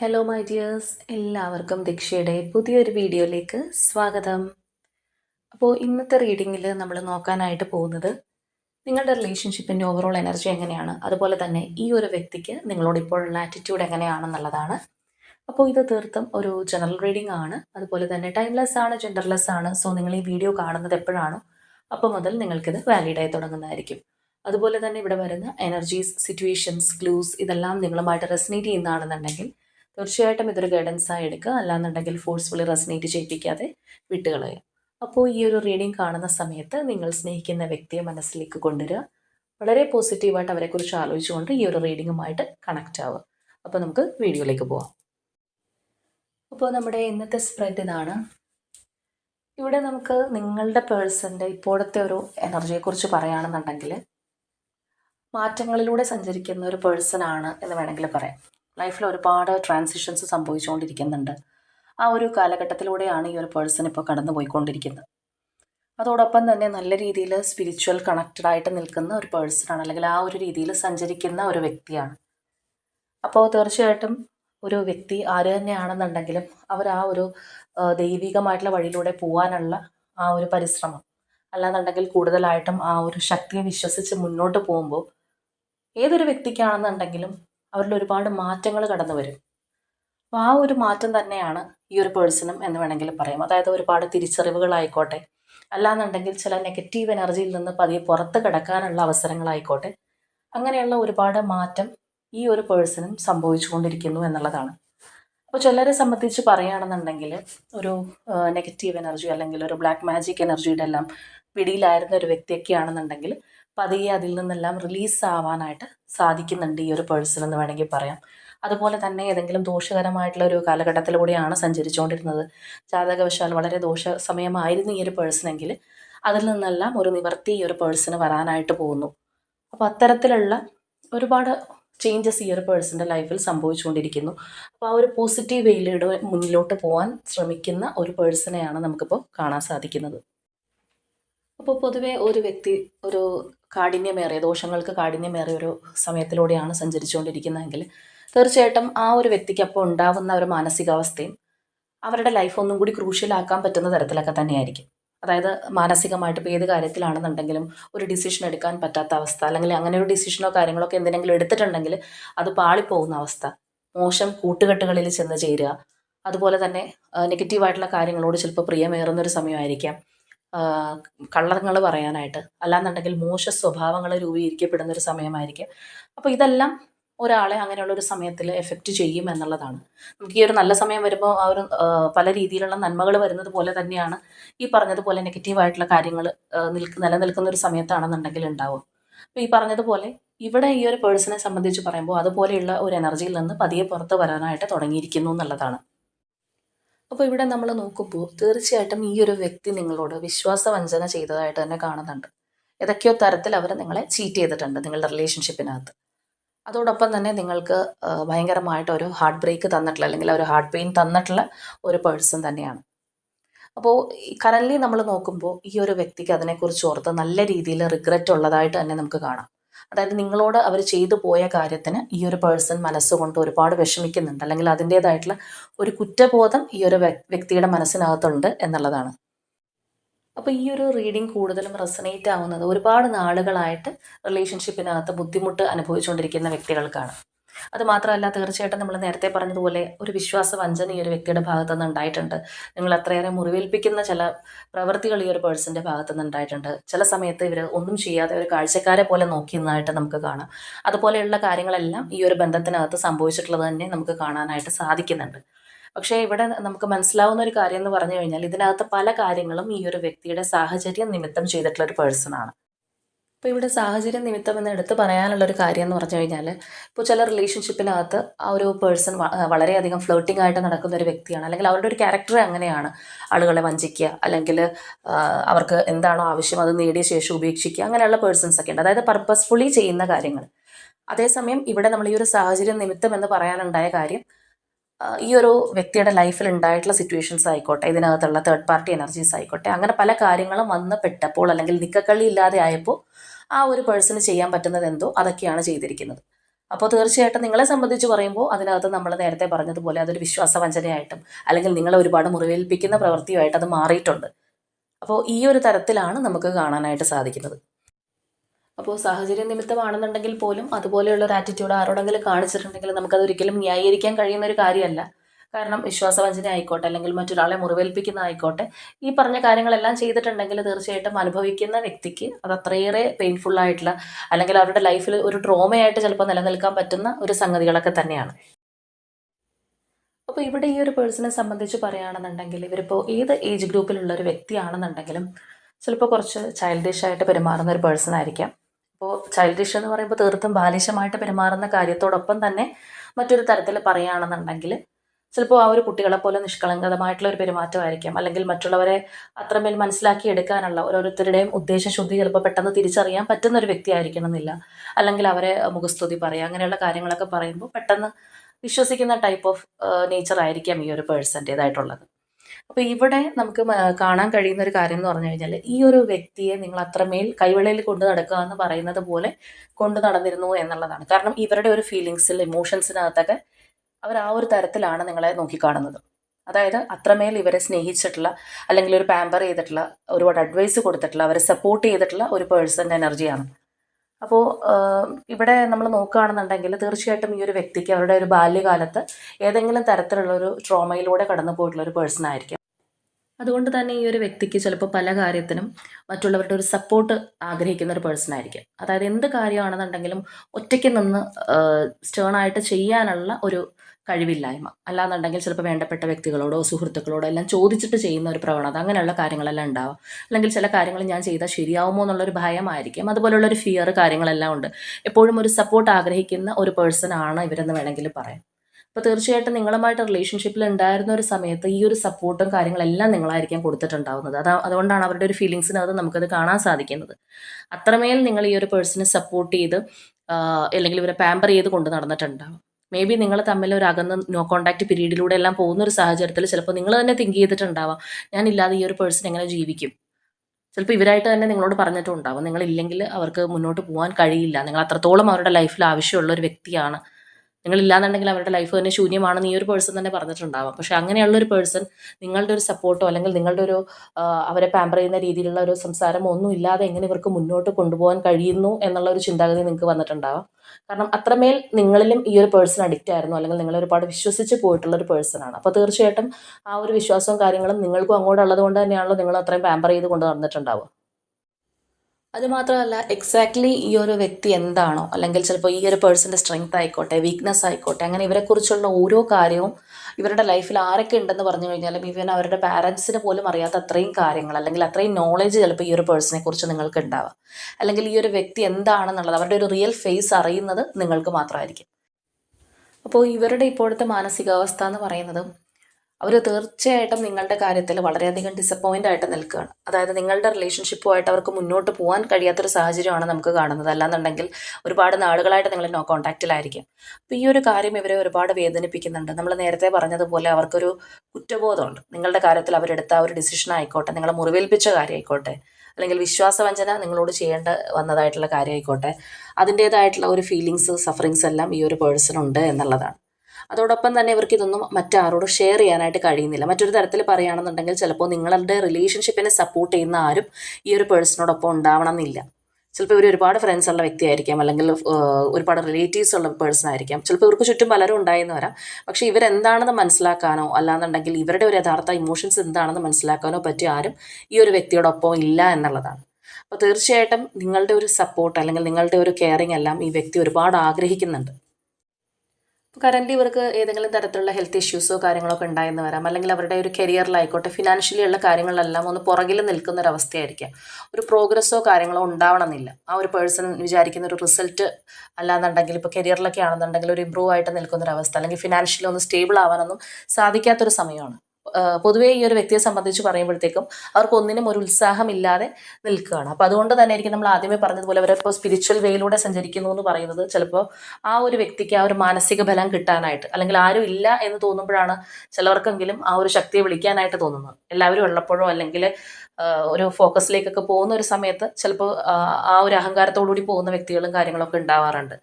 Hello my dears എല്ലാവർക്കും ദീക്ഷയുടെ പുതിയൊരു വീഡിയോയിലേക്ക് സ്വാഗതം. അപ്പോൾ ഇന്നത്തെ റീഡിങ്ങിൽ നമ്മൾ നോക്കാനായിട്ട് പോകുന്നത് നിങ്ങളുടെ റിലേഷൻഷിപ്പിന്റെ ഓവറോൾ എനർജി എങ്ങനെയാണ്? അതുപോലെ തന്നെ ഈ ഒരു വ്യക്തിക്ക് നിങ്ങളോട് ഇപ്പോഴുള്ള ആറ്റിറ്റ്യൂഡ് എങ്ങനെയാണെന്നുള്ളതാണ്. അപ്പോൾ ഇത് തീർത്തും ഒരു ജനറൽ റീഡിംഗ് ആണ്. അതുപോലെ തന്നെ ടൈംലെസ് ആണ് ജെൻഡർലെസ് ആണ്. സോ നിങ്ങൾ ഈ വീഡിയോ കാണുന്നത് എപ്പോഴാണോ അപ്പോൾ മുതൽ നിങ്ങൾക്കിത് ആയി തുടങ്ങുന്നതായിരിക്കും. അതുപോലെ തന്നെ ഇവിടെ വരുന്ന എനർജീസ് സിറ്റുവേഷൻസ് ക്ലൂസ് ഇതെല്ലാം നിങ്ങളുമായിട്ട് റെസിനേറ്റ് ചെയ്യുന്നതാണെന്നുണ്ടെങ്കിൽ തീർച്ചയായിട്ടും ഇതൊരു ഗൈഡൻസ് ആയി എടുക്കുക. അല്ലാന്നുണ്ടെങ്കിൽ ഫോഴ്സ്ഫുള്ളി റെസിനേറ്റ് ചെയ്യിപ്പിക്കാതെ വിട്ടുകളയുക അപ്പോൾ ഈ ഒരു റീഡിംഗ് കാണുന്ന സമയത്ത് നിങ്ങൾ സ്നേഹിക്കുന്ന വ്യക്തിയെ മനസ്സിലേക്ക് കൊണ്ടുവരിക. വളരെ പോസിറ്റീവായിട്ട് അവരെക്കുറിച്ച് ആലോചിച്ചുകൊണ്ട് ഈ ഒരു റീഡിങ്ങുമായിട്ട് കണക്റ്റ് ആവുക. അപ്പോൾ നമുക്ക് വീഡിയോയിലേക്ക് പോവാം. അപ്പോൾ നമ്മുടെ ഇന്നത്തെ സ്പ്രെഡ് ഇതാണ്. ഇവിടെ നമുക്ക് നിങ്ങളുടെ പേഴ്സന്റെ ഇപ്പോഴത്തെ ഒരു എനർജിയെക്കുറിച്ച് പറയുകയാണെന്നുണ്ടെങ്കിൽ മാറ്റങ്ങളിലൂടെ സഞ്ചരിക്കുന്ന ഒരു പേഴ്സൺ ആണ് എന്ന് വേണമെങ്കിൽ പറയാം. ലൈഫിൽ ഒരുപാട് ട്രാൻസിഷൻസ് സംഭവിച്ചുകൊണ്ടിരിക്കുന്നുണ്ട്. ആ ഒരു കാലഘട്ടത്തിലൂടെയാണ് ഈ ഒരു പേഴ്സൺ ഇപ്പോൾ കടന്നു പോയിക്കൊണ്ടിരിക്കുന്നത് അതോടൊപ്പം തന്നെ നല്ല രീതിയിൽ സ്പിരിച്വൽ കണക്റ്റഡ് ആയിട്ട് നിൽക്കുന്ന ഒരു പേഴ്സണാണ് അല്ലെങ്കിൽ ആ ഒരു രീതിയിൽ സഞ്ചരിക്കുന്ന ഒരു വ്യക്തിയാണ്. അപ്പോൾ തീർച്ചയായിട്ടും ഒരു വ്യക്തി ആര് തന്നെയാണെന്നുണ്ടെങ്കിലും അവർ ആ ഒരു ദൈവികമായിട്ടുള്ള വഴിയിലൂടെ പോകാനുള്ള ആ ഒരു പരിശ്രമം. അല്ലാന്നുണ്ടെങ്കിൽ കൂടുതലായിട്ടും ആ ഒരു ശക്തിയെ വിശ്വസിച്ച് മുന്നോട്ട് പോകുമ്പോൾ ഏതൊരു വ്യക്തിക്കാണെന്നുണ്ടെങ്കിലും അവരിൽ ഒരുപാട് മാറ്റങ്ങൾ കടന്നു വരും. അപ്പോൾ ആ ഒരു മാറ്റം തന്നെയാണ് ഈ ഒരു പേഴ്സണും എന്ന് വേണമെങ്കിൽ പറയാം. അതായത് ഒരുപാട് തിരിച്ചറിവുകളായിക്കോട്ടെ അല്ലാന്നുണ്ടെങ്കിൽ ചില നെഗറ്റീവ് എനർജിയിൽ നിന്ന് പതിയെ പുറത്ത് കിടക്കാനുള്ള അവസരങ്ങളായിക്കോട്ടെ അങ്ങനെയുള്ള ഒരുപാട് മാറ്റം ഈ ഒരു പേഴ്സണും സംഭവിച്ചുകൊണ്ടിരിക്കുന്നു എന്നുള്ളതാണ്. അപ്പോൾ ചിലരെ സംബന്ധിച്ച് പറയുകയാണെന്നുണ്ടെങ്കിൽ ഒരു നെഗറ്റീവ് എനർജി അല്ലെങ്കിൽ ഒരു ബ്ലാക്ക് മാജിക് എനർജിയുടെ എല്ലാം പിടിയിലായിരുന്ന ഒരു വ്യക്തിയൊക്കെ ആണെന്നുണ്ടെങ്കിൽ പതിയെ അതിൽ നിന്നെല്ലാം റിലീസ് ആവാനായിട്ട് സാധിക്കുന്നുണ്ട് ഈ ഒരു പേഴ്സൺ എന്ന് വേണമെങ്കിൽ പറയാം. അതുപോലെ തന്നെ ഏതെങ്കിലും ദോഷകരമായിട്ടുള്ള ഒരു കാലഘട്ടത്തിലൂടെയാണ് സഞ്ചരിച്ചുകൊണ്ടിരുന്നത്. ജാതകവശാൽ വളരെ ദോഷ സമയമായിരുന്നു ഈ ഒരു പേഴ്സണെങ്കിൽ അതിൽ നിന്നെല്ലാം ഒരു നിവർത്തി ഈ ഒരു പേഴ്സണ് വരാനായിട്ട് പോകുന്നു. അപ്പോൾ അത്തരത്തിലുള്ള ഒരുപാട് ചേഞ്ചസ് ഈ ഒരു പേഴ്സന്റെ ലൈഫിൽ സംഭവിച്ചുകൊണ്ടിരിക്കുന്നു. അപ്പോൾ ആ ഒരു പോസിറ്റീവ് വെയിലൂടെ മുന്നിലോട്ട് പോകാൻ ശ്രമിക്കുന്ന ഒരു പേഴ്സണെയാണ് നമുക്കിപ്പോൾ കാണാൻ സാധിക്കുന്നത്. അപ്പോൾ പൊതുവേ ഒരു വ്യക്തി ഒരു കാഠിന്യമേറിയ ദോഷങ്ങൾക്ക് കാഠിന്യമേറിയ ഒരു സമയത്തിലൂടെയാണ് സഞ്ചരിച്ചുകൊണ്ടിരിക്കുന്നതെങ്കിൽ തീർച്ചയായിട്ടും ആ ഒരു വ്യക്തിക്ക് അപ്പോൾ ഉണ്ടാവുന്ന ഒരു മാനസികാവസ്ഥയും അവരുടെ ലൈഫ് ഒന്നും കൂടി ക്രൂഷ്യലാക്കാൻ പറ്റുന്ന തരത്തിലൊക്കെ തന്നെയായിരിക്കും. അതായത് മാനസികമായിട്ട് ഇപ്പോൾ ഏത് കാര്യത്തിലാണെന്നുണ്ടെങ്കിലും ഒരു ഡിസിഷൻ എടുക്കാൻ പറ്റാത്ത അവസ്ഥ അല്ലെങ്കിൽ അങ്ങനെ ഒരു ഡിസിഷനോ കാര്യങ്ങളോ ഒക്കെ എന്തിനെങ്കിലും എടുത്തിട്ടുണ്ടെങ്കിൽ അത് പാളിപ്പോകുന്ന അവസ്ഥ മോശം കൂട്ടുകെട്ടുകളിൽ ചെന്ന് ചേരുക അതുപോലെ തന്നെ നെഗറ്റീവായിട്ടുള്ള കാര്യങ്ങളോട് ചിലപ്പോൾ പ്രിയമേറുന്ന ഒരു സമയമായിരിക്കാം. കള്ളങ്ങൾ പറയാനായിട്ട്. അല്ലാന്നുണ്ടെങ്കിൽ മോശ സ്വഭാവങ്ങൾ രൂപീകരിക്കപ്പെടുന്ന ഒരു സമയമായിരിക്കും. അപ്പോൾ ഇതെല്ലാം ഒരാളെ അങ്ങനെയുള്ള ഒരു സമയത്തിൽ എഫക്റ്റ് ചെയ്യും എന്നുള്ളതാണ്. നമുക്ക് ഈ ഒരു നല്ല സമയം വരുമ്പോൾ ആ ഒരു പല രീതിയിലുള്ള നന്മകൾ വരുന്നത് പോലെ തന്നെയാണ് ഈ പറഞ്ഞതുപോലെ നെഗറ്റീവായിട്ടുള്ള കാര്യങ്ങൾ നിൽക്ക് നിലനിൽക്കുന്ന ഒരു സമയത്താണെന്നുണ്ടെങ്കിൽ ഉണ്ടാവും അപ്പോൾ ഈ പറഞ്ഞതുപോലെ ഇവിടെ ഈ ഒരു പേഴ്സണെ സംബന്ധിച്ച് പറയുമ്പോൾ അതുപോലെയുള്ള ഒരു എനർജിയിൽ നിന്ന് പതിയെ പുറത്ത് വരാനായിട്ട് തുടങ്ങിയിരിക്കുന്നു എന്നുള്ളതാണ്. അപ്പോൾ ഇവിടെ നമ്മൾ നോക്കുമ്പോൾ തീർച്ചയായിട്ടും ഈ ഒരു വ്യക്തി നിങ്ങളോട് വിശ്വാസവഞ്ചന ചെയ്തതായിട്ട് തന്നെ കാണുന്നുണ്ട്. ഏതൊക്കെയോ തരത്തിൽ അവർ നിങ്ങളെ ചീറ്റ് ചെയ്തിട്ടുണ്ട് നിങ്ങളുടെ റിലേഷൻഷിപ്പിനകത്ത് അതോടൊപ്പം തന്നെ നിങ്ങൾക്ക് ഭയങ്കരമായിട്ട് ഒരു ഹാർട്ട് ബ്രേക്ക് തന്നിട്ടുള്ള അല്ലെങ്കിൽ ഒരു ഹാർട്ട് പെയിൻ തന്നിട്ടുള്ള ഒരു പേഴ്സൺ തന്നെയാണ്. അപ്പോൾ കറന്റ്ലി നമ്മൾ നോക്കുമ്പോൾ ഈ ഒരു വ്യക്തിക്ക് അതിനെക്കുറിച്ച് ഓർത്ത് നല്ല രീതിയിൽ റിഗ്രറ്റ് ഉള്ളതായിട്ട് തന്നെ നമുക്ക് കാണാം. അതായത് നിങ്ങളോട് അവർ ചെയ്തു പോയ കാര്യത്തിന് ഈ ഒരു പേഴ്സൺ മനസ്സുകൊണ്ട് ഒരുപാട് വിഷമിക്കുന്നുണ്ട്. അല്ലെങ്കിൽ അതിന്റേതായിട്ടുള്ള ഒരു കുറ്റബോധം ഈ ഒരു വ്യക്തിയുടെ മനസ്സിനകത്തുണ്ട് എന്നുള്ളതാണ്. അപ്പോൾ ഈ ഒരു റീഡിംഗ് കൂടുതലും റെസനേറ്റ് ആവുന്നത് ഒരുപാട് നാളുകളായിട്ട് റിലേഷൻഷിപ്പിനകത്ത് ബുദ്ധിമുട്ട് അനുഭവിച്ചുകൊണ്ടിരിക്കുന്ന വ്യക്തികൾക്കാണ്. അത് മാത്രമല്ല തീർച്ചയായിട്ടും നമ്മൾ നേരത്തെ പറഞ്ഞതുപോലെ ഒരു വിശ്വാസ വഞ്ചന ഈ ഒരു വ്യക്തിയുടെ ഭാഗത്തു നിന്ന് ഉണ്ടായിട്ടുണ്ട്. നിങ്ങൾ അത്രയേറെ മുറിവേൽപ്പിക്കുന്ന ചില പ്രവൃത്തികൾ ഈ ഒരു പേഴ്സന്റെ ഭാഗത്തു നിന്ന് ഉണ്ടായിട്ടുണ്ട്. ചില സമയത്ത് ഇവർ ഒന്നും ചെയ്യാതെ ഒരു കാഴ്ചക്കാരെ പോലെ നോക്കിയെന്നതായിട്ട് നമുക്ക് കാണാം. അതുപോലെയുള്ള കാര്യങ്ങളെല്ലാം ഈ ഒരു ബന്ധത്തിനകത്ത് സംഭവിച്ചിട്ടുള്ളത് തന്നെ നമുക്ക് കാണാനായിട്ട് സാധിക്കുന്നുണ്ട്. പക്ഷേ ഇവിടെ നമുക്ക് മനസ്സിലാവുന്ന ഒരു കാര്യം എന്ന് പറഞ്ഞു കഴിഞ്ഞാൽ ഇതിനകത്ത് പല കാര്യങ്ങളും ഈ ഒരു വ്യക്തിയുടെ സാഹചര്യം നിമിത്തം ചെയ്തിട്ടുള്ള ഒരു പേഴ്സൺ ആണ് അപ്പോൾ ഇവിടെ സാഹചര്യം നിമിത്തം എന്ന് എടുത്ത് പറയാനുള്ളൊരു കാര്യം എന്ന് പറഞ്ഞു കഴിഞ്ഞാൽ ഇപ്പോൾ ചില റിലേഷൻഷിപ്പിനകത്ത് ആ ഒരു പേഴ്സൺ വളരെയധികം ഫ്ലോട്ടിംഗ് ആയിട്ട് നടക്കുന്ന ഒരു വ്യക്തിയാണ്. അല്ലെങ്കിൽ അവരുടെ ഒരു ക്യാരക്ടർ അങ്ങനെയാണ്. ആളുകളെ വഞ്ചിക്കുക അല്ലെങ്കിൽ അവർക്ക് എന്താണോ ആവശ്യം അത് നേടിയ ശേഷം ഉപേക്ഷിക്കുക അങ്ങനെയുള്ള പേഴ്സൺസ് ഒക്കെ ഉണ്ട്. അതായത് പർപ്പസ്ഫുള്ളി ചെയ്യുന്ന കാര്യങ്ങൾ. അതേസമയം ഇവിടെ നമ്മൾ ഈ ഒരു സാഹചര്യം നിമിത്തം എന്ന് പറയാനുണ്ടായ കാര്യം ഈ ഒരു വ്യക്തിയുടെ ലൈഫിൽ ഉണ്ടായിട്ടുള്ള സിറ്റുവേഷൻസ് ആയിക്കോട്ടെ ഇതിനകത്തുള്ള തേർഡ് പാർട്ടി എനർജീസ് ആയിക്കോട്ടെ അങ്ങനെ പല കാര്യങ്ങളും വന്ന് പെട്ടപ്പോൾ അല്ലെങ്കിൽ നിക്കക്കള്ളി ഇല്ലാതെ ആയപ്പോൾ ആ ഒരു പേഴ്സണ് ചെയ്യാൻ പറ്റുന്നത് എന്തോ അതൊക്കെയാണ് ചെയ്തിരിക്കുന്നത്. അപ്പോൾ തീർച്ചയായിട്ടും നിങ്ങളെ സംബന്ധിച്ച് പറയുമ്പോൾ അതിനകത്ത് നമ്മൾ നേരത്തെ പറഞ്ഞതുപോലെ അതൊരു വിശ്വാസവഞ്ചനയായിട്ടും അല്ലെങ്കിൽ നിങ്ങളെ ഒരുപാട് മുറിവേൽപ്പിക്കുന്ന പ്രവൃത്തിയുമായിട്ട് അത് മാറിയിട്ടുണ്ട്. അപ്പോൾ ഈ ഒരു തരത്തിലാണ് നമുക്ക് കാണാനായിട്ട് സാധിക്കുന്നത്. അപ്പോൾ സാഹചര്യ നിമിത്തമാണെന്നുണ്ടെങ്കിൽ പോലും അതുപോലെയുള്ള ഒരു ആറ്റിറ്റ്യൂഡ് ആരോടെങ്കിലും കാണിച്ചിട്ടുണ്ടെങ്കിൽ നമുക്കത് ഒരിക്കലും ന്യായീകരിക്കാൻ കഴിയുന്ന ഒരു കാര്യമല്ല. കാരണം വിശ്വാസവഞ്ചന ആയിക്കോട്ടെ അല്ലെങ്കിൽ മറ്റൊരാളെ മുറിവേൽപ്പിക്കുന്ന ആയിക്കോട്ടെ ഈ പറഞ്ഞ കാര്യങ്ങളെല്ലാം ചെയ്തിട്ടുണ്ടെങ്കിൽ തീർച്ചയായിട്ടും അനുഭവിക്കുന്ന വ്യക്തിക്ക് അത് അത്രയേറെ പെയിൻഫുൾ ആയിട്ടുള്ള അല്ലെങ്കിൽ അവരുടെ ലൈഫിൽ ഒരു ട്രോമയായിട്ട് ചിലപ്പോൾ നിലനിൽക്കാൻ പറ്റുന്ന ഒരു സംഗതികളൊക്കെ തന്നെയാണ്. അപ്പോൾ ഇവിടെ ഈ ഒരു പേഴ്സണെ സംബന്ധിച്ച് പറയുകയാണെന്നുണ്ടെങ്കിൽ ഇവരിപ്പോൾ ഏത് ഏജ് ഗ്രൂപ്പിലുള്ള ഒരു വ്യക്തിയാണെന്നുണ്ടെങ്കിലും ചിലപ്പോൾ കുറച്ച് ചൈൽഡിഷ് ആയിട്ട് പെരുമാറുന്ന ഒരു പേഴ്സൺ ആയിരിക്കാം. അപ്പോൾ ചൈൽഡിഷ് എന്ന് പറയുമ്പോൾ തീർത്തും ബാലിശമായിട്ട് പെരുമാറുന്ന കാര്യത്തോടൊപ്പം തന്നെ മറ്റൊരു തരത്തിൽ പറയുകയാണെന്നുണ്ടെങ്കിൽ ചിലപ്പോൾ ആ ഒരു കുട്ടികളെ പോലെ നിഷ്കളങ്കതമായിട്ടുള്ള ഒരു പെരുമാറ്റമായിരിക്കാം. അല്ലെങ്കിൽ മറ്റുള്ളവരെ അത്രമേൽ മനസ്സിലാക്കി എടുക്കാനുള്ള ഓരോരുത്തരുടെയും ഉദ്ദേശശുദ്ധി ചിലപ്പോൾ പെട്ടെന്ന് തിരിച്ചറിയാൻ പറ്റുന്ന ഒരു വ്യക്തി ആയിരിക്കണം എന്നില്ല അല്ലെങ്കിൽ അവരെ മുഖസ്തുതി പറയുക അങ്ങനെയുള്ള കാര്യങ്ങളൊക്കെ പറയുമ്പോൾ പെട്ടെന്ന് വിശ്വസിക്കുന്ന ടൈപ്പ് ഓഫ് നേച്ചർ ആയിരിക്കാം ഈ ഒരു പേഴ്സന്റേതായിട്ടുള്ളത്. അപ്പോൾ ഇവിടെ നമുക്ക് കാണാൻ കഴിയുന്ന ഒരു കാര്യം എന്ന് പറഞ്ഞു കഴിഞ്ഞാൽ ഈ ഒരു വ്യക്തിയെ നിങ്ങൾ അത്രമേൽ കൈവെള്ളയിൽ കൊണ്ടു നടക്കുക എന്ന് പറയുന്നത് പോലെ കൊണ്ടു നടന്നിരുന്നു എന്നുള്ളതാണ്. കാരണം ഇവരുടെ ഒരു ഫീലിങ്സിൽ ഇമോഷൻസിനകത്തൊക്കെ അവർ ആ ഒരു തരത്തിലാണ് നിങ്ങളെ നോക്കിക്കാണുന്നത്. അതായത് അത്രമേൽ ഇവരെ സ്നേഹിച്ചിട്ടുള്ള അല്ലെങ്കിൽ ഒരു പാമ്പർ ചെയ്തിട്ടുള്ള ഒരുപാട് അഡ്വൈസ് കൊടുത്തിട്ടുള്ള അവരെ സപ്പോർട്ട് ചെയ്തിട്ടുള്ള ഒരു പേഴ്സന്റെ എനർജിയാണ് അപ്പോൾ ഇവിടെ നമ്മൾ നോക്കുകയാണെന്നുണ്ടെങ്കിൽ തീർച്ചയായിട്ടും ഈ ഒരു വ്യക്തിക്ക് അവരുടെ ഒരു ബാല്യകാലത്ത് ഏതെങ്കിലും തരത്തിലുള്ള ഒരു ട്രോമയിലൂടെ കടന്നു പോയിട്ടുള്ള ഒരു പേഴ്സൺ ആയിരിക്കും. അതുകൊണ്ട് തന്നെ ഈ ഒരു വ്യക്തിക്ക് ചിലപ്പോൾ പല കാര്യത്തിനും മറ്റുള്ളവരുടെ ഒരു സപ്പോർട്ട് ആഗ്രഹിക്കുന്ന ഒരു പേഴ്സൺ ആയിരിക്കും. അതായത് എന്ത് കാര്യമാണെന്നുണ്ടെങ്കിലും ഒറ്റയ്ക്ക് നിന്ന് സ്റ്റേൺ ആയിട്ട് ചെയ്യാനുള്ള ഒരു കഴിവില്ലായ്മ. അല്ലാന്നുണ്ടെങ്കിൽ ചിലപ്പോൾ വേണ്ടപ്പെട്ട വ്യക്തികളോടോ സുഹൃത്തുക്കളോടോ എല്ലാം ചോദിച്ചിട്ട് ചെയ്യുന്ന ഒരു പ്രവണത. അങ്ങനെയുള്ള കാര്യങ്ങളെല്ലാം ഉണ്ടാവാം. അല്ലെങ്കിൽ ചില കാര്യങ്ങൾ ഞാൻ ചെയ്താൽ ശരിയാവുമോ എന്നുള്ളൊരു ഭയമായിരിക്കും. അതുപോലുള്ള ഒരു ഫിയർ കാര്യങ്ങളെല്ലാം ഉണ്ട്. എപ്പോഴും ഒരു സപ്പോർട്ട് ആഗ്രഹിക്കുന്ന ഒരു പേഴ്സൺ ആണ് ഇവരെന്ന് വേണമെങ്കിൽ പറയാം. അപ്പോൾ തീർച്ചയായിട്ടും നിങ്ങളുമായിട്ട് റിലേഷൻഷിപ്പിൽ ഉണ്ടായിരുന്ന ഒരു സമയത്ത് ഈ ഒരു സപ്പോർട്ടും കാര്യങ്ങളെല്ലാം നിങ്ങളായിരിക്കാം കൊടുത്തിട്ടുണ്ടാവുന്നത്. അതാ അതുകൊണ്ടാണ് അവരുടെ ഒരു ഫീലിങ്സിനകത്ത് നമുക്കത് കാണാൻ സാധിക്കുന്നത്. അത്രമേൽ നിങ്ങൾ ഈ ഒരു പേഴ്സണെ സപ്പോർട്ട് ചെയ്ത് അല്ലെങ്കിൽ ഇവരെ പാമ്പർ ചെയ്ത് കൊണ്ട് നടന്നിട്ടുണ്ടാവും. മേ ബി നിങ്ങൾ തമ്മിൽ ഒരു അകന്ന് നോ കോൺടാക്ട് പീരീഡിലൂടെ എല്ലാം പോകുന്ന ഒരു സാഹചര്യത്തിൽ ചിലപ്പോൾ നിങ്ങൾ തന്നെ തിങ്ക് ചെയ്തിട്ടുണ്ടാവാം. ഞാനില്ലാതെ ഈ ഒരു പേഴ്സൺ എങ്ങനെ ജീവിക്കും? ചിലപ്പോൾ ഇവരായിട്ട് തന്നെ നിങ്ങളോട് പറഞ്ഞിട്ടുണ്ടാവും. നിങ്ങളില്ലെങ്കിൽ അവർക്ക് മുന്നോട്ട് പോകാൻ കഴിയില്ല. നിങ്ങൾ അത്രത്തോളം അവരുടെ ലൈഫിൽ ആവശ്യമുള്ള ഒരു വ്യക്തിയാണ്. നിങ്ങളില്ലാന്നുണ്ടെങ്കിൽ അവരുടെ ലൈഫ് തന്നെ ശൂന്യമാണെന്ന് ഈ ഒരു പേഴ്സൺ തന്നെ പറഞ്ഞിട്ടുണ്ടാവാം. പക്ഷെ അങ്ങനെയുള്ള ഒരു പേഴ്സൺ നിങ്ങളുടെ ഒരു സപ്പോർട്ടോ അല്ലെങ്കിൽ നിങ്ങളുടെ ഒരു അവരെ പാമ്പർ ചെയ്യുന്ന രീതിയിലുള്ള ഒരു സംസാരമോ ഒന്നും ഇല്ലാതെ എങ്ങനെ ഇവർക്ക് മുന്നോട്ട് കൊണ്ടുപോകാൻ കഴിയുന്നു എന്നുള്ള ഒരു ചിന്താഗതി നിങ്ങൾക്ക് വന്നിട്ടുണ്ടാവാം. കാരണം അത്രമേൽ നിങ്ങളിലും ഈ ഒരു പേഴ്സൺ അഡിക്റ്റ് ആയിരുന്നു അല്ലെങ്കിൽ നിങ്ങൾ ഒരുപാട് വിശ്വസിച്ച് പോയിട്ടുള്ള ഒരു പേഴ്സൺ ആണ്. അപ്പോൾ തീർച്ചയായിട്ടും ആ ഒരു വിശ്വാസവും കാര്യങ്ങളും നിങ്ങൾക്കും അങ്ങോട്ടുള്ളത് കൊണ്ട് തന്നെയാണല്ലോ നിങ്ങൾ അത്രയും പാമ്പർ ചെയ്ത് കൊണ്ട് നടന്നിട്ടുണ്ടാവുക. അതുമാത്രമല്ല എക്സാക്ട്ലി ഈ ഒരു വ്യക്തി എന്താണോ അല്ലെങ്കിൽ ചിലപ്പോൾ ഈ ഒരു പേഴ്സന്റെ സ്ട്രെങ്ത് ആയിക്കോട്ടെ വീക്ക്നെസ് ആയിക്കോട്ടെ അങ്ങനെ ഇവരെക്കുറിച്ചുള്ള ഓരോ കാര്യവും ഇവരുടെ ലൈഫിൽ ആരൊക്കെ ഉണ്ടെന്ന് പറഞ്ഞു കഴിഞ്ഞാലും ഇവൻ അവരുടെ പാരൻസിന് പോലും അറിയാത്ത അത്രയും കാര്യങ്ങൾ അല്ലെങ്കിൽ അത്രയും നോളജ് ചിലപ്പോൾ ഈ ഒരു പേഴ്സണെ കുറിച്ച് നിങ്ങൾക്ക് ഉണ്ടാവാം. അല്ലെങ്കിൽ ഈ ഒരു വ്യക്തി എന്താണെന്നുള്ളത് അവരുടെ ഒരു റിയൽ ഫേസ് അറിയുന്നത് നിങ്ങൾക്ക് മാത്രമായിരിക്കും. അപ്പോൾ ഇവരുടെ ഇപ്പോഴത്തെ മാനസികാവസ്ഥ എന്ന് പറയുന്നത് അവർ തീർച്ചയായിട്ടും നിങ്ങളുടെ കാര്യത്തിൽ വളരെയധികം ഡിസപ്പോയിന്റ് ആയിട്ട് നിൽക്കുകയാണ്. അതായത് നിങ്ങളുടെ റിലേഷൻഷിപ്പുമായിട്ട് അവർക്ക് മുന്നോട്ട് പോകാൻ കഴിയാത്തൊരു സാഹചര്യമാണ് നമുക്ക് കാണുന്നത്. അല്ലാന്നുണ്ടെങ്കിൽ ഒരുപാട് നാളുകളായിട്ട് നിങ്ങൾ നോ കോൺടാക്റ്റിലായിരിക്കും അപ്പോൾ ഈ ഒരു കാര്യം ഇവരെ ഒരുപാട് വേദനിപ്പിക്കുന്നുണ്ട്. നമ്മൾ നേരത്തെ പറഞ്ഞതുപോലെ അവർക്കൊരു കുറ്റബോധമുണ്ട്. നിങ്ങളുടെ കാര്യത്തിൽ അവരെടുത്ത ആ ഒരു ഡിസിഷൻ ആയിക്കോട്ടെ നിങ്ങളെ മുറിവേൽപ്പിച്ച കാര്യമായിക്കോട്ടെ അല്ലെങ്കിൽ വിശ്വാസവഞ്ചന നിങ്ങളോട് ചെയ്യേണ്ട വന്നതായിട്ടുള്ള കാര്യമായിക്കോട്ടെ അതിന്റേതായിട്ടുള്ള ഒരു ഫീലിങ്സ് സഫറിങ്സ് എല്ലാം ഈ ഒരു പേഴ്സൺ ഉണ്ട് എന്നുള്ളതാണ്. അതോടൊപ്പം തന്നെ ഇവർക്ക് ഇതൊന്നും മറ്റാരോട് ഷെയർ ചെയ്യാനായിട്ട് കഴിയുന്നില്ല. മറ്റൊരു തരത്തിൽ പറയുകയാണെന്നുണ്ടെങ്കിൽ ചിലപ്പോൾ നിങ്ങളുടെ റിലേഷൻഷിപ്പിനെ സപ്പോർട്ട് ചെയ്യുന്ന ആരും ഈ ഒരു പേഴ്സണോടൊപ്പം ഉണ്ടാവണം എന്നില്ല ചിലപ്പോൾ ഇവർ ഒരുപാട് ഫ്രണ്ട്സ് ഉള്ള വ്യക്തിയായിരിക്കാം അല്ലെങ്കിൽ ഒരുപാട് റിലേറ്റീവ്സ് ഉള്ള പേഴ്സൺ ആയിരിക്കാം. ചിലപ്പോൾ ഇവർക്ക് ചുറ്റും പലരും ഉണ്ടായെന്ന് വരാം. പക്ഷേ ഇവരെന്താണെന്ന് മനസ്സിലാക്കാനോ അല്ലാന്നുണ്ടെങ്കിൽ ഇവരുടെ ഒരു യഥാർത്ഥ ഇമോഷൻസ് എന്താണെന്ന് മനസ്സിലാക്കാനോ പറ്റിയ ആരും ഈ ഒരു വ്യക്തിയോടൊപ്പം ഇല്ല എന്നുള്ളതാണ്. അപ്പോൾ തീർച്ചയായിട്ടും നിങ്ങളുടെ ഒരു സപ്പോർട്ട് അല്ലെങ്കിൽ നിങ്ങളുടെ ഒരു കെയറിങ് എല്ലാം ഈ വ്യക്തി ഒരുപാട് ആഗ്രഹിക്കുന്നുണ്ട്. കറന്റ് ഇവർക്ക് ഏതെങ്കിലും തരത്തിലുള്ള ഹെൽത്ത് ഇഷ്യൂസോ കാര്യങ്ങളൊക്കെ ഉണ്ടായെന്ന് വരാം. അല്ലെങ്കിൽ അവരുടെ ഒരു കരിയറിലായിക്കോട്ടെ ഫിനാൻഷ്യലി ഉള്ള കാര്യങ്ങളെല്ലാം ഒന്ന് പുറകിൽ നിൽക്കുന്ന ഒരു അവസ്ഥയായിരിക്കാം. ഒരു പ്രോഗ്രസ്സോ കാര്യങ്ങളോ ഉണ്ടാവണമെന്നില്ല. ആ ഒരു പേഴ്സൺ വിചാരിക്കുന്ന ഒരു റിസൾട്ട് അല്ലാന്നുണ്ടെങ്കിൽ ഇപ്പോൾ കരിയറിലൊക്കെ ആണെന്നുണ്ടെങ്കിൽ ഒരു ഇമ്പ്രൂവ് ആയിട്ട് നിൽക്കുന്ന ഒരു അവസ്ഥ അല്ലെങ്കിൽ ഫിനാൻഷ്യലി ഒന്ന് സ്റ്റേബിൾ ആവാനൊന്നും സാധിക്കാത്തൊരു സമയമാണ്. പൊതുവേ ഈ ഒരു വ്യക്തിയെ സംബന്ധിച്ച് പറയുമ്പോഴത്തേക്കും അവർക്ക് ഒന്നിനും ഒരു ഉത്സാഹമില്ലാതെ നിൽക്കുകയാണ്. അപ്പോൾ അതുകൊണ്ട് തന്നെ ആയിരിക്കും നമ്മൾ ആദ്യമേ പറഞ്ഞതുപോലെ അവരിപ്പോൾ സ്പിരിച്വൽ വേയിലൂടെ സഞ്ചരിക്കുന്നു എന്ന് പറയുന്നത് ചിലപ്പോൾ ആ ഒരു വ്യക്തിക്ക് ആ ഒരു മാനസിക ബലം കിട്ടാനായിട്ട് അല്ലെങ്കിൽ ആരും ഇല്ല എന്ന് തോന്നുമ്പോഴാണ് ചിലവർക്കെങ്കിലും ആ ഒരു ശക്തിയെ വിളിക്കാനായിട്ട് തോന്നുന്നത്. എല്ലാവരും ഉള്ളപ്പോഴോ അല്ലെങ്കിൽ ഒരു ഫോക്കസിലേക്കൊക്കെ പോകുന്ന ഒരു സമയത്ത് ചിലപ്പോൾ ആ ഒരു അഹങ്കാരത്തോടുകൂടി പോകുന്ന വ്യക്തികളും കാര്യങ്ങളൊക്കെ ഉണ്ടാവാറുണ്ട്.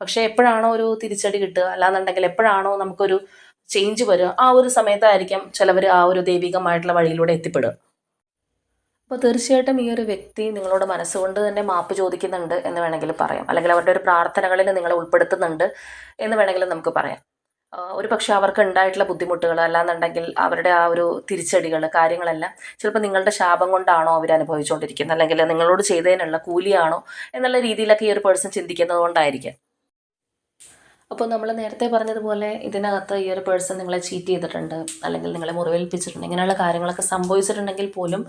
പക്ഷേ എപ്പോഴാണോ ഒരു തിരിച്ചടി കിട്ടുക? അല്ലാന്നുണ്ടെങ്കിൽ എപ്പോഴാണോ നമുക്കൊരു ചേഞ്ച് വരിക ആ ഒരു സമയത്തായിരിക്കാം ചിലവർ ആ ഒരു ദൈവികമായിട്ടുള്ള വഴിയിലൂടെ എത്തിപ്പെടുക. അപ്പോൾ തീർച്ചയായിട്ടും ഈ ഒരു വ്യക്തി നിങ്ങളോട് മനസ്സുകൊണ്ട് തന്നെ മാപ്പ് ചോദിക്കുന്നുണ്ട് എന്ന് വേണമെങ്കിൽ പറയാം. അല്ലെങ്കിൽ അവരുടെ ഒരു പ്രാർത്ഥനകളിൽ നിങ്ങളെ ഉൾപ്പെടുത്തുന്നുണ്ട് എന്ന് വേണമെങ്കിൽ നമുക്ക് പറയാം. ഒരു പക്ഷേ അവർക്ക് ഉണ്ടായിട്ടുള്ള ബുദ്ധിമുട്ടുകൾ അല്ലാന്നുണ്ടെങ്കിൽ അവരുടെ ആ ഒരു തിരിച്ചടികൾ കാര്യങ്ങളെല്ലാം ചിലപ്പോൾ നിങ്ങളുടെ ശാപം കൊണ്ടാണോ അവർ അനുഭവിച്ചുകൊണ്ടിരിക്കുന്നത്. അല്ലെങ്കിൽ നിങ്ങളോട് ചെയ്തതിനുള്ള കൂലിയാണോ എന്നുള്ള രീതിയിലൊക്കെ ഈ ഒരു പേഴ്സൺ ചിന്തിക്കുന്നത് കൊണ്ടായിരിക്കാം. അപ്പോൾ നമ്മൾ നേരത്തെ പറഞ്ഞതുപോലെ ഇതിനകത്ത് ഈ ഒരു പേഴ്സൺ നിങ്ങളെ ചീറ്റ് ചെയ്തിട്ടുണ്ട് അല്ലെങ്കിൽ നിങ്ങളെ മുറിവേൽപ്പിച്ചിട്ടുണ്ട് ഇങ്ങനെയുള്ള കാര്യങ്ങളൊക്കെ സംഭവിച്ചിട്ടുണ്ടെങ്കിൽ പോലും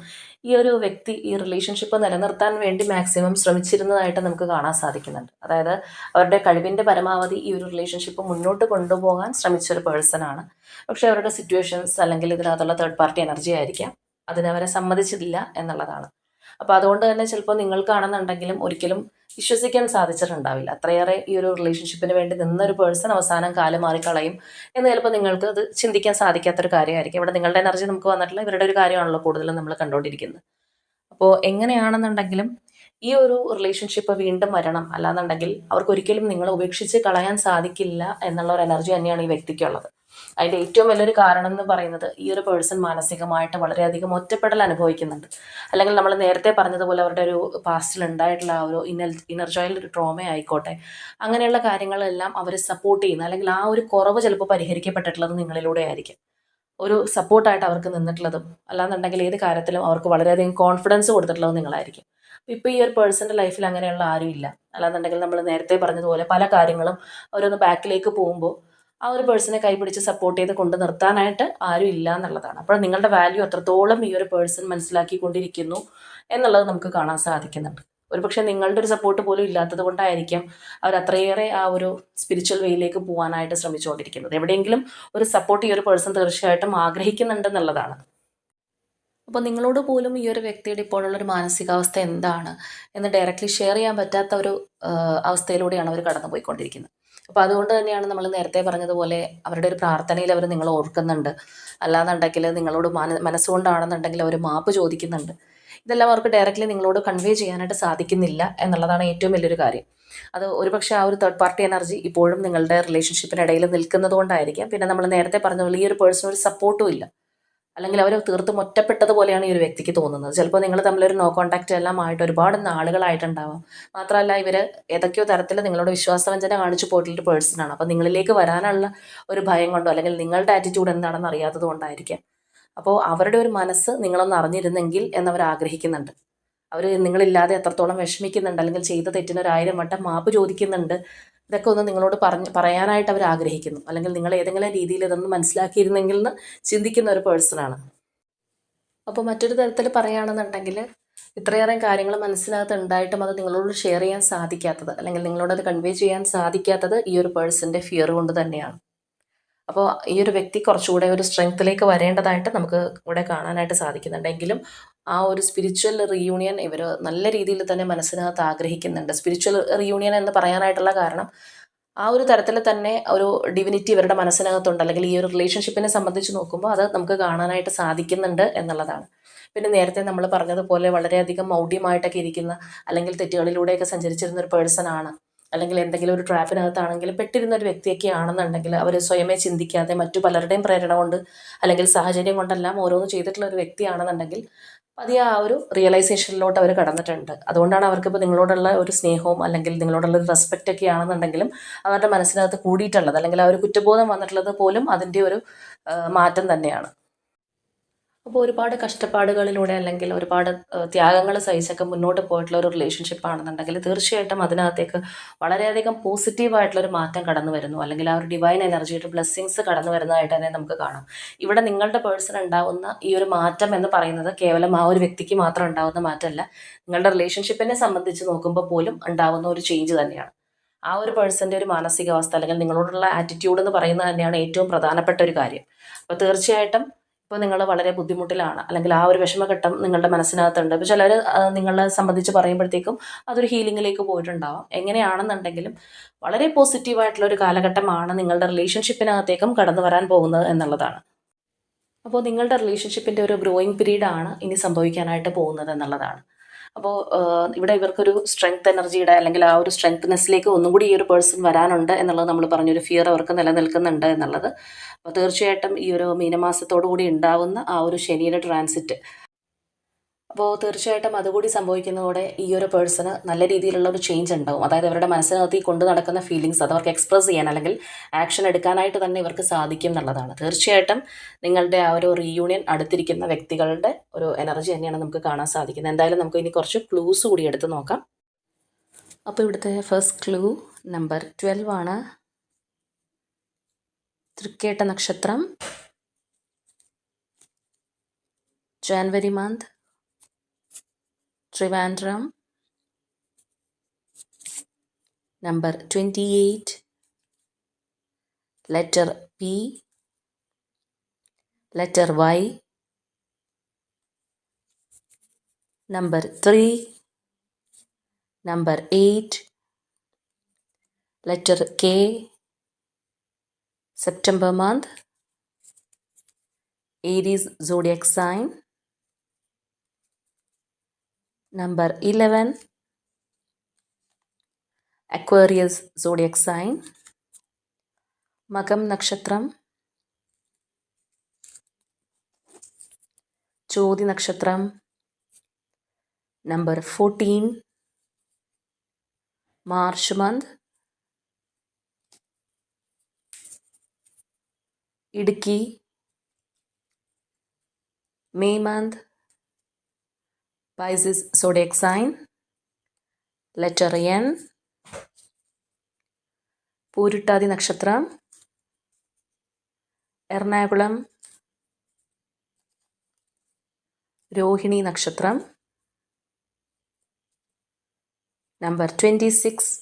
ഈ ഒരു വ്യക്തി ഈ റിലേഷൻഷിപ്പ് നിലനിർത്താൻ വേണ്ടി മാക്സിമം ശ്രമിച്ചിരുന്നതായിട്ട് നമുക്ക് കാണാൻ സാധിക്കുന്നുണ്ട്. അതായത് അവരുടെ കഴിവിന്റെ പരമാവധി ഈ ഒരു റിലേഷൻഷിപ്പ് മുന്നോട്ട് കൊണ്ടുപോകാൻ ശ്രമിച്ച ഒരു പേഴ്സണാണ് പക്ഷേ അവരുടെ സിറ്റുവേഷൻസ് അല്ലെങ്കിൽ ഇതിനകത്തുള്ള തേർഡ് പാർട്ടി എനർജി ആയിരിക്കാം. അതിനവരെ സമ്മതിച്ചിട്ടില്ല എന്നുള്ളതാണ്. അപ്പോൾ അതുകൊണ്ട് തന്നെ ചിലപ്പോൾ നിങ്ങൾക്കാണെന്നുണ്ടെങ്കിലും ഒരിക്കലും വിശ്വസിക്കാൻ സാധിച്ചിട്ടുണ്ടാവില്ല. അത്രയേറെ ഈ ഒരു റിലേഷൻഷിപ്പിന് വേണ്ടി നിന്നൊരു പേഴ്സൺ അവസാനം കാലം മാറിക്കളയും എന്ന് ചിലപ്പോൾ നിങ്ങൾക്ക് അത് ചിന്തിക്കാൻ സാധിക്കാത്തൊരു കാര്യമായിരിക്കും. ഇവിടെ നിങ്ങളുടെ എനർജി നമുക്ക് വന്നിട്ടുള്ള ഇവരുടെ ഒരു കാര്യമാണല്ലോ കൂടുതലും നമ്മൾ കണ്ടുകൊണ്ടിരിക്കുന്നത് അപ്പോൾ എങ്ങനെയാണെന്നുണ്ടെങ്കിലും ഈ ഒരു റിലേഷൻഷിപ്പ് വീണ്ടും വരണം. അല്ലാന്നുണ്ടെങ്കിൽ അവർക്ക് ഒരിക്കലും നിങ്ങളെ ഉപേക്ഷിച്ച് കളയാൻ സാധിക്കില്ല എന്നുള്ള ഒരു എനർജി തന്നെയാണ് ഈ വ്യക്തിക്കുള്ളത്. അതിന്റെ ഏറ്റവും വലിയൊരു കാരണം എന്ന് പറയുന്നത് ഈ ഒരു പേഴ്സൺ മാനസികമായിട്ട് വളരെയധികം ഒറ്റപ്പെടൽ അനുഭവിക്കുന്നുണ്ട്. അല്ലെങ്കിൽ നമ്മൾ നേരത്തെ പറഞ്ഞതുപോലെ അവരുടെ ഒരു പാസ്റ്റിൽ ഉണ്ടായിട്ടുള്ള ആ ഒരു ഇനർ ചൈൽഡ് ഒരു ട്രോമ ആയിക്കോട്ടെ. അങ്ങനെയുള്ള കാര്യങ്ങളെല്ലാം അവർ സപ്പോർട്ട് ചെയ്യുന്ന അല്ലെങ്കിൽ ആ ഒരു കുറവ് ചിലപ്പോൾ പരിഹരിക്കപ്പെട്ടിട്ടുള്ളത് നിങ്ങളിലൂടെ ആയിരിക്കും. ഒരു സപ്പോർട്ടായിട്ട് അവർക്ക് നിന്നിട്ടുള്ളതും അല്ലാന്നുണ്ടെങ്കിൽ ഏത് കാര്യത്തിലും അവർക്ക് വളരെയധികം കോൺഫിഡൻസ് കൊടുത്തിട്ടുള്ളതും നിങ്ങളായിരിക്കും. ഇപ്പോൾ ഈ ഒരു പേഴ്സന്റെ ലൈഫിൽ അങ്ങനെയുള്ള ആരും ഇല്ല അല്ലാന്നുണ്ടെങ്കിൽ നമ്മൾ നേരത്തെ പറഞ്ഞതുപോലെ പല കാര്യങ്ങളും അവരൊന്ന് ബാക്കിലേക്ക് പോകുമ്പോൾ ആ ഒരു പേഴ്സണെ കൈപിടിച്ച് സപ്പോർട്ട് ചെയ്ത് കൊണ്ട് നിർത്താനായിട്ട് ആരും ഇല്ല എന്നുള്ളതാണ്. അപ്പോൾ നിങ്ങളുടെ വാല്യൂ എത്രത്തോളം ഈ ഒരു പേഴ്സൺ മനസ്സിലാക്കിക്കൊണ്ടിരിക്കുന്നു എന്നുള്ളത് നമുക്ക് കാണാൻ സാധിക്കുന്നുണ്ട്. ഒരുപക്ഷെ നിങ്ങളുടെ ഒരു സപ്പോർട്ട് പോലും ഇല്ലാത്തത് കൊണ്ടായിരിക്കാം അവർ അത്രയേറെ ആ ഒരു സ്പിരിച്വൽ വേയിലേക്ക് പോകാനായിട്ട് ശ്രമിച്ചുകൊണ്ടിരിക്കുന്നത്. എവിടെയെങ്കിലും ഒരു സപ്പോർട്ട് ഈ ഒരു പേഴ്സൺ തീർച്ചയായിട്ടും ആഗ്രഹിക്കുന്നുണ്ടെന്നുള്ളതാണ് അപ്പോൾ നിങ്ങളോട് പോലും ഈ ഒരു വ്യക്തിയുടെ ഇപ്പോഴുള്ള ഒരു മാനസികാവസ്ഥ എന്താണ് എന്ന് ഡയറക്റ്റ്ലി ഷെയർ ചെയ്യാൻ പറ്റാത്ത ഒരു അവസ്ഥയിലൂടെയാണ് അവർ കടന്നു പോയിക്കൊണ്ടിരിക്കുന്നത് അപ്പോൾ അതുകൊണ്ട് തന്നെയാണ് നമ്മൾ നേരത്തെ പറഞ്ഞതുപോലെ അവരുടെ ഒരു പ്രാർത്ഥനയിൽ അവർ നിങ്ങൾ ഓർക്കുന്നുണ്ട്. അല്ലാന്നുണ്ടെങ്കിൽ നിങ്ങളോട് മന മനസ്സുകൊണ്ടാണെന്നുണ്ടെങ്കിൽ അവർ മാപ്പ് ചോദിക്കുന്നുണ്ട്. ഇതെല്ലാം അവർക്ക് ഡയറക്റ്റ്ലി നിങ്ങളോട് കൺവേ ചെയ്യാനായിട്ട് സാധിക്കുന്നില്ല എന്നുള്ളതാണ് ഏറ്റവും വലിയൊരു കാര്യം. അത് ഒരുപക്ഷെ ആ ഒരു തേർഡ് പാർട്ടി എനർജി ഇപ്പോഴും നിങ്ങളുടെ റിലേഷൻഷിപ്പിനിടയിൽ നിൽക്കുന്നതുകൊണ്ടായിരിക്കാം. പിന്നെ നമ്മൾ നേരത്തെ പറഞ്ഞ പോലെ ഈ ഒരു പേഴ്സണൽ സപ്പോർട്ടും ഇല്ല. അല്ലെങ്കിൽ അവർ തീർത്തും ഒറ്റപ്പെട്ടതുപോലെയാണ് ഈ ഒരു വ്യക്തിക്ക് തോന്നുന്നത്. ചിലപ്പോൾ നിങ്ങൾ തമ്മിലൊരു നോ കോൺടാക്റ്റ് എല്ലാം ആയിട്ട് ഒരുപാട് നാളുകളായിട്ടുണ്ടാവാം. മാത്രമല്ല ഇവർ ഏതൊക്കെയോ തരത്തിൽ നിങ്ങളോട് വിശ്വാസവഞ്ചന കാണിച്ചു പോയിട്ടുള്ളൊരു പേഴ്സണാണ് അപ്പോൾ നിങ്ങളിലേക്ക് വരാനുള്ള ഒരു ഭയം കൊണ്ടോ അല്ലെങ്കിൽ നിങ്ങളുടെ ആറ്റിറ്റ്യൂഡ് എന്താണെന്ന് അറിയാത്തത് കൊണ്ടായിരിക്കാം. അപ്പോൾ അവരുടെ ഒരു മനസ്സ് നിങ്ങളൊന്ന് അറിഞ്ഞിരുന്നെങ്കിൽ എന്നവർ ആഗ്രഹിക്കുന്നുണ്ട്. അവർ നിങ്ങളില്ലാതെ എത്രത്തോളം വിഷമിക്കുന്നുണ്ട് അല്ലെങ്കിൽ ചെയ്ത തെറ്റിന് ഒരായിരം വട്ടം മാപ്പ് ചോദിക്കുന്നുണ്ട് ഇതൊക്കെ ഒന്ന് നിങ്ങളോട് പറഞ്ഞ് പറയാനായിട്ട് അവർ ആഗ്രഹിക്കുന്നു. അല്ലെങ്കിൽ നിങ്ങൾ ഏതെങ്കിലും രീതിയിൽ ഇതൊന്ന് മനസ്സിലാക്കിയിരുന്നെങ്കിൽ എന്ന് ചിന്തിക്കുന്ന ഒരു പേഴ്സണാണ് അപ്പോൾ മറ്റൊരു തരത്തിൽ പറയുകയാണെന്നുണ്ടെങ്കിൽ ഇത്രയേറെ കാര്യങ്ങൾ മനസ്സിനകത്ത് ഉണ്ടായിട്ടും അത് നിങ്ങളോട് ഷെയർ ചെയ്യാൻ സാധിക്കാത്തത് അല്ലെങ്കിൽ നിങ്ങളോട് അത് കൺവേ ചെയ്യാൻ സാധിക്കാത്തത് ഈ ഒരു പേഴ്സന്റെ ഫിയർ കൊണ്ട് തന്നെയാണ്. അപ്പോൾ ഈ ഒരു വ്യക്തി കുറച്ചുകൂടെ ഒരു സ്ട്രെങ്ത്തിലേക്ക് വരേണ്ടതായിട്ട് നമുക്ക് ഇവിടെ കാണാനായിട്ട് സാധിക്കുന്നുണ്ട്. എങ്കിലും ആ ഒരു സ്പിരിച്വൽ റീയൂണിയൻ ഇവർ നല്ല രീതിയിൽ തന്നെ മനസ്സിനകത്ത് ആഗ്രഹിക്കുന്നുണ്ട്. സ്പിരിച്വൽ റീയൂണിയൻ എന്ന് പറയാനായിട്ടുള്ള കാരണം ആ ഒരു തരത്തിൽ തന്നെ ഒരു ഡിവിനിറ്റി ഇവരുടെ മനസ്സിനകത്തുണ്ട്. അല്ലെങ്കിൽ ഈ ഒരു റിലേഷൻഷിപ്പിനെ സംബന്ധിച്ച് നോക്കുമ്പോൾ അത് നമുക്ക് കാണാനായിട്ട് സാധിക്കുന്നുണ്ട് എന്നുള്ളതാണ്. പിന്നെ നേരത്തെ നമ്മൾ പറഞ്ഞതുപോലെ വളരെയധികം മൗഢ്യമായിട്ടൊക്കെ ഇരിക്കുന്ന അല്ലെങ്കിൽ തെറ്റുകളിലൂടെയൊക്കെ സഞ്ചരിച്ചിരുന്ന ഒരു പേഴ്സൺ ആണ് അല്ലെങ്കിൽ എന്തെങ്കിലും ഒരു ട്രാപ്പിനകത്താണെങ്കിൽ പെട്ടിരുന്ന ഒരു വ്യക്തിയൊക്കെ ആണെന്നുണ്ടെങ്കിൽ അവർ സ്വയമേ ചിന്തിക്കാതെ മറ്റു പലരുടെയും പ്രേരണ കൊണ്ട് അല്ലെങ്കിൽ സാഹചര്യം കൊണ്ടെല്ലാം ഓരോന്ന് ചെയ്തിട്ടുള്ള ഒരു വ്യക്തിയാണെന്നുണ്ടെങ്കിൽ പതിയെ ആ ഒരു റിയലൈസേഷനിലോട്ട് അവർ കടന്നിട്ടുണ്ട്. അതുകൊണ്ടാണ് അവർക്കിപ്പോൾ നിങ്ങളോടുള്ള ഒരു സ്നേഹവും അല്ലെങ്കിൽ നിങ്ങളോടുള്ള ഒരു റെസ്പെക്റ്റ് ഒക്കെ ആണെന്നുണ്ടെങ്കിലും അവരുടെ മനസ്സിനകത്ത് കൂടിയിട്ടുള്ളത്. അല്ലെങ്കിൽ ആ ഒരു കുറ്റബോധം വന്നിട്ടുള്ളത് പോലും അതിന്റെ ഒരു മാറ്റം തന്നെയാണ്. അപ്പോൾ ഒരുപാട് കഷ്ടപ്പാടുകളിലൂടെ അല്ലെങ്കിൽ ഒരുപാട് ത്യാഗങ്ങൾ സഹിച്ചൊക്കെ മുന്നോട്ട് പോയിട്ടുള്ള ഒരു റിലേഷൻഷിപ്പ് ആണെന്നുണ്ടെങ്കിൽ തീർച്ചയായിട്ടും അതിനകത്തേക്ക് വളരെയധികം പോസിറ്റീവായിട്ടുള്ളൊരു മാറ്റം കടന്നു വരുന്നു. അല്ലെങ്കിൽ ആ ഒരു ഡിവൈൻ എനർജിയുടെ ബ്ലെസ്സിങ്സ് കടന്നു വരുന്നതായിട്ട് തന്നെ നമുക്ക് കാണാം. ഇവിടെ നിങ്ങളുടെ പേഴ്സൺ ഉണ്ടാവുന്ന ഈ ഒരു മാറ്റം എന്ന് പറയുന്നത് കേവലം ആ ഒരു വ്യക്തിക്ക് മാത്രം ഉണ്ടാവുന്ന മാറ്റമല്ല. നിങ്ങളുടെ റിലേഷൻഷിപ്പിനെ സംബന്ധിച്ച് നോക്കുമ്പോൾ പോലും ഉണ്ടാവുന്ന ഒരു ചേഞ്ച് തന്നെയാണ്. ആ ഒരു പേഴ്സന്റെ ഒരു മാനസികാവസ്ഥ അല്ലെങ്കിൽ നിങ്ങളോടുള്ള ആറ്റിറ്റ്യൂഡ് എന്ന് പറയുന്നത് തന്നെയാണ് ഏറ്റവും പ്രധാനപ്പെട്ട ഒരു കാര്യം. അപ്പോൾ തീർച്ചയായിട്ടും ഇപ്പോൾ നിങ്ങൾ വളരെ ബുദ്ധിമുട്ടിലാണ്. അല്ലെങ്കിൽ ആ ഒരു വിഷമഘട്ടം നിങ്ങളുടെ മനസ്സിനകത്തുണ്ട്. ഇപ്പോൾ ചിലർ നിങ്ങളെ സംബന്ധിച്ച് പറയുമ്പോഴത്തേക്കും അതൊരു ഹീലിംഗിലേക്ക് പോയിട്ടുണ്ടാവാം. എങ്ങനെയാണെന്നുണ്ടെങ്കിലും വളരെ പോസിറ്റീവായിട്ടുള്ള ഒരു കാലഘട്ടമാണ് നിങ്ങളുടെ റിലേഷൻഷിപ്പിനകത്തേക്കും കടന്നു വരാൻ പോകുന്നത് എന്നുള്ളതാണ്. അപ്പോൾ നിങ്ങളുടെ റിലേഷൻഷിപ്പിന്റെ ഒരു ഗ്രോയിങ് പീരീഡാണ് ഇനി സംഭവിക്കാനായിട്ട് പോകുന്നത് എന്നുള്ളതാണ്. അപ്പോൾ ഇവിടെ ഇവർക്കൊരു സ്ട്രെങ്ത് എനർജിയുടെ അല്ലെങ്കിൽ ആ ഒരു സ്ട്രെങ്ത്നെസ്സിലേക്ക് ഒന്നും കൂടി ഈ ഒരു പേഴ്സൺ വരാനുണ്ട് എന്നുള്ളത് നമ്മൾ പറഞ്ഞു ഒരു ഫിയർ അവർക്ക് നിലനിൽക്കുന്നുണ്ട് എന്നുള്ളത്. അപ്പോൾ തീർച്ചയായിട്ടും ഈ ഒരു മീനമാസത്തോടു കൂടി ഉണ്ടാവുന്ന ആ ഒരു ശനിയുടെ ട്രാൻസിറ്റ് അപ്പോൾ തീർച്ചയായിട്ടും അതുകൂടി സംഭവിക്കുന്നതോടെ ഈ ഒരു പേഴ്സണ് നല്ല രീതിയിലുള്ള ഒരു ചേഞ്ച് ഉണ്ടാവും. അതായത് അവരുടെ മനസ്സിനകത്ത് ഈ കൊണ്ട് നടക്കുന്ന ഫീലിങ്സ് അത് അവർക്ക് എക്സ്പ്രസ് ചെയ്യാൻ അല്ലെങ്കിൽ ആക്ഷൻ എടുക്കാനായിട്ട് തന്നെ ഇവർക്ക് സാധിക്കും എന്നുള്ളതാണ്. തീർച്ചയായിട്ടും നിങ്ങളുടെ ആ ഒരു റീയൂണിയൻ അടുത്തിരിക്കുന്ന വ്യക്തികളുടെ ഒരു എനർജി തന്നെയാണ് നമുക്ക് കാണാൻ സാധിക്കുന്നത്. എന്തായാലും നമുക്ക് ഇനി കുറച്ച് ക്ലൂസ് കൂടി എടുത്ത് നോക്കാം. അപ്പോൾ ഇവിടുത്തെ ഫസ്റ്റ് ക്ലൂ നമ്പർ ട്വൽവ് ആണ്. തൃക്കേട്ട നക്ഷത്രം. January month Trivandrum. Number 28. Letter P. Letter Y. Number 3. Number 8. Letter K. September month. Aries zodiac sign. Number 11 Aquarius zodiac sign. Magam Nakshatram Chodi Nakshatram Number 14 March month. Idki. May month. Pisces zodiac sign. Letter N. Pooruruttathi നക്ഷത്രം എറണാകുളം രോഹിണി നക്ഷത്രം number twenty six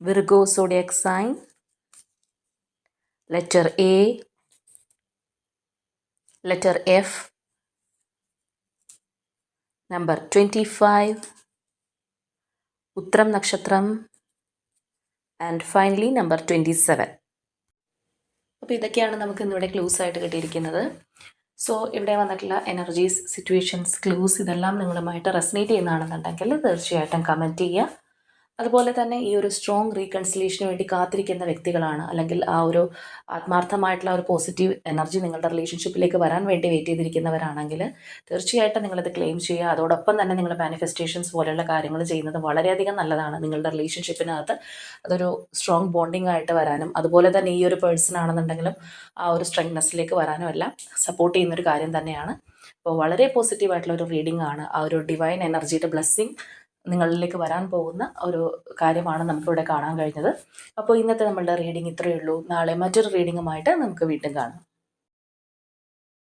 Virgo zodiac sign letter A letter F number twenty five Uthram നക്ഷത്രം and finally number twenty seven അപ്പോൾ ഇതൊക്കെയാണ് നമുക്ക് ഇന്നിവിടെ clues ആയിട്ട് കിട്ടിയിരിക്കുന്നത്. So ഇവിടെ വന്നിട്ടുള്ള എനർജീസ് സിറ്റുവേഷൻസ് ക്ലൂസ് ഇതെല്ലാം നിങ്ങളുമായിട്ട് റെസനേറ്റ് ചെയ്യുന്നതാണെന്നുണ്ടെങ്കിൽ തീർച്ചയായിട്ടും കമന്റ് ചെയ്യുക. അതുപോലെ തന്നെ ഈ ഒരു സ്ട്രോങ് റീകൺസിലേഷന് വേണ്ടി കാത്തിരിക്കുന്ന വ്യക്തികളാണ്. അല്ലെങ്കിൽ ആ ഒരു ആത്മാർത്ഥമായിട്ടുള്ള ഒരു പോസിറ്റീവ് എനർജി നിങ്ങളുടെ റിലേഷൻഷിപ്പിലേക്ക് വരാൻ വേണ്ടി വെയിറ്റ് ചെയ്തിരിക്കുന്നവരാണെങ്കിൽ തീർച്ചയായിട്ടും നിങ്ങളത് ക്ലെയിം ചെയ്യുക. അതോടൊപ്പം തന്നെ നിങ്ങൾ മാനിഫെസ്റ്റേഷൻസ് പോലെയുള്ള കാര്യങ്ങൾ ചെയ്യുന്നത് വളരെയധികം നല്ലതാണ്. നിങ്ങളുടെ റിലേഷൻഷിപ്പിനകത്ത് അതൊരു സ്ട്രോങ് ബോണ്ടിങ് ആയിട്ട് വരാനും അതുപോലെ തന്നെ ഈ ഒരു പേഴ്സൺ ആണെന്നുണ്ടെങ്കിലും ആ ഒരു സ്ട്രെങ്നെസ്സിലേക്ക് വരാനും എല്ലാം സപ്പോർട്ട് ചെയ്യുന്നൊരു കാര്യം തന്നെയാണ്. അപ്പോൾ വളരെ പോസിറ്റീവ് ആയിട്ടുള്ള ഒരു റീഡിംഗ് ആണ്. ആ ഒരു ഡിവൈൻ എനർജിയുടെ ബ്ലെസ്സിങ് നിങ്ങളിലേക്ക് വരാൻ പോകുന്ന ഒരു കാര്യമാണ് നമുക്കിവിടെ കാണാൻ കഴിഞ്ഞത്. അപ്പോൾ ഇന്നത്തെ നമ്മളുടെ റീഡിംഗ് ഇത്രയേ ഉള്ളൂ. നാളെ മറ്റൊരു റീഡിങ്ങുമായിട്ട് നമുക്ക് വീണ്ടും കാണാം.